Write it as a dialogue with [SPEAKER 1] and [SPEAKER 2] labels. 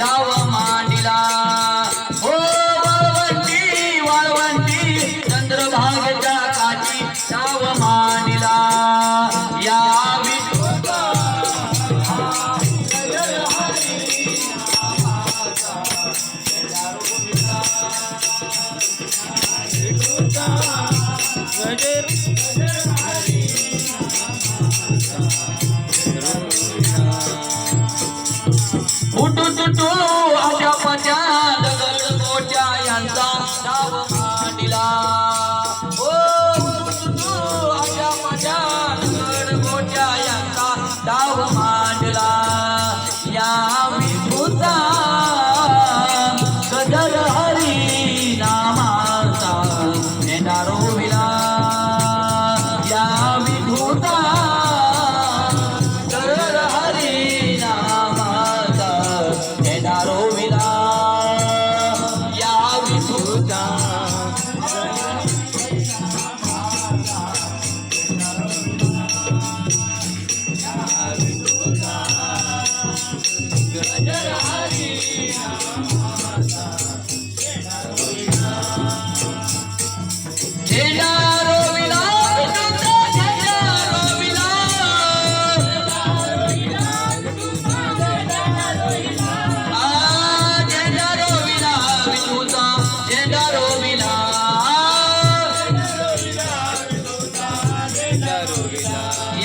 [SPEAKER 1] Dawa. அருளினார்